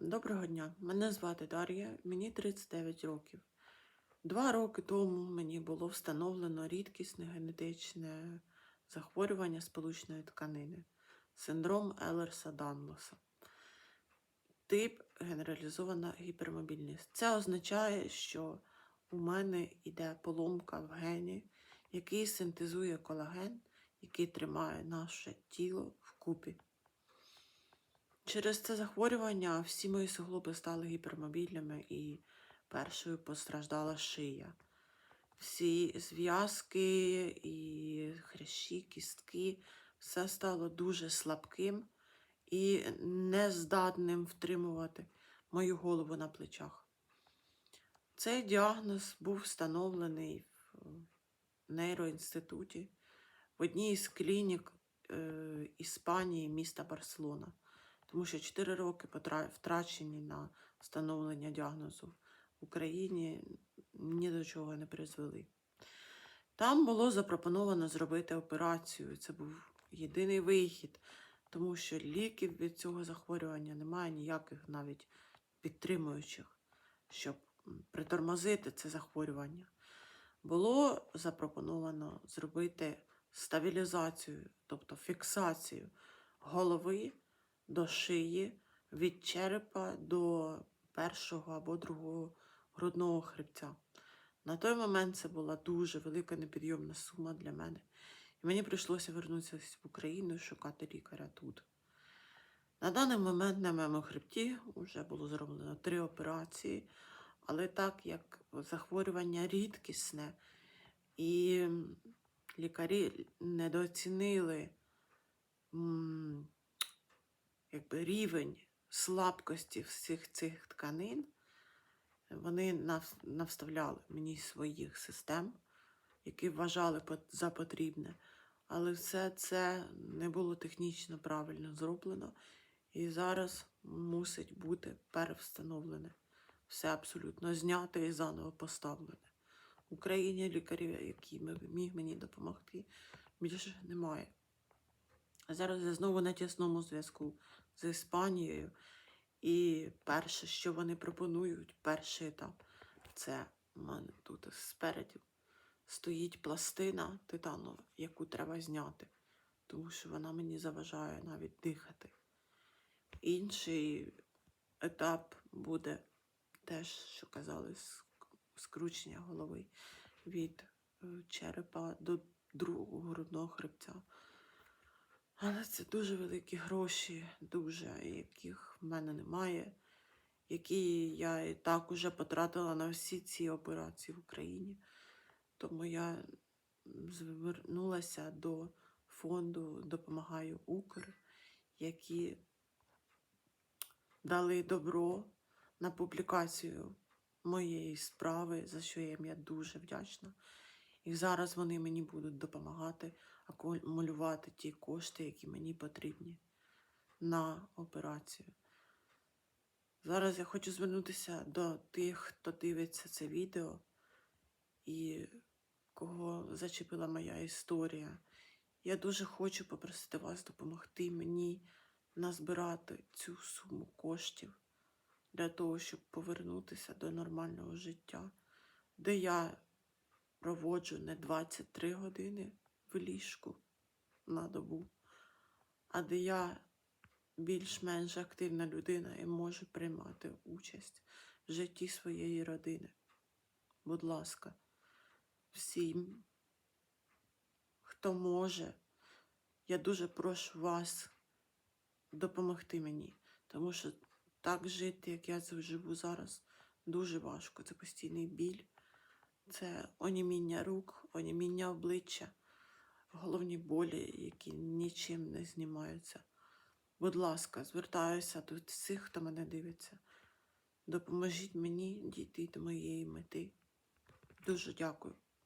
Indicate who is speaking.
Speaker 1: Доброго дня, мене звати Дар'я, мені 39 років. Два роки тому мені було встановлено рідкісне генетичне захворювання сполучної тканини, синдром Елерса Данлоса. Тип генералізована гіпермобільність. Це означає, що у мене йде поломка в гені, який синтезує колаген, який тримає наше тіло вкупі. Через це захворювання всі мої суглоби стали гіпермобільними і першою постраждала шия. Всі зв'язки і хрящі, кістки, все стало дуже слабким і нездатним втримувати мою голову на плечах. Цей діагноз був встановлений в нейроінституті в одній із клінік е, Іспанії міста Барселона тому що 4 роки втрачені на встановлення діагнозу в Україні ні до чого не призвели. Там було запропоновано зробити операцію. Це був єдиний вихід, тому що ліків від цього захворювання немає ніяких навіть підтримуючих, щоб притормозити це захворювання. Було запропоновано зробити стабілізацію, тобто фіксацію голови до шиї, від черепа до першого або другого грудного хребця. На той момент це була дуже велика непідйомна сума для мене. І мені прийшлося вернутися в Україну і шукати лікаря тут. На даний момент на моєму хребті вже було зроблено три операції, але так як захворювання рідкісне, і лікарі недооцінили якби, рівень слабкості всіх цих тканин, вони навставляли мені своїх систем, які вважали за потрібне. Але все це не було технічно правильно зроблено. І зараз мусить бути перевстановлене. Все абсолютно зняте і заново поставлене. В Україні лікарів, які міг мені допомогти, більше немає. Зараз я знову на тісному зв'язку з Іспанією. І перше, що вони пропонують, перший етап, це в мене тут спереді стоїть пластина титанова, яку треба зняти, тому що вона мені заважає навіть дихати. Інший етап буде теж, що казали, ск- скручення голови від е, черепа до другого грудного хребця. Але це дуже великі гроші, дуже, яких в мене немає, які я і так уже потратила на всі ці операції в Україні. Тому я звернулася до фонду Допомагаю Укр, які дали добро на публікацію моєї справи, за що я їм я дуже вдячна. І зараз вони мені будуть допомагати акумулювати ті кошти, які мені потрібні на операцію. Зараз я хочу звернутися до тих, хто дивиться це відео і кого зачепила моя історія. Я дуже хочу попросити вас допомогти мені назбирати цю суму коштів для того, щоб повернутися до нормального життя, де я проводжу не 23 години в ліжку на добу, а де я більш-менш активна людина і можу приймати участь в житті своєї родини. Будь ласка, всім, хто може, я дуже прошу вас допомогти мені, тому що так жити, як я живу зараз, дуже важко. Це постійний біль, це оніміння рук, оніміння обличчя, головні болі, які нічим не знімаються. Будь ласка, звертаюся до всіх, хто мене дивиться. Допоможіть мені дійти до моєї мети. Дуже дякую.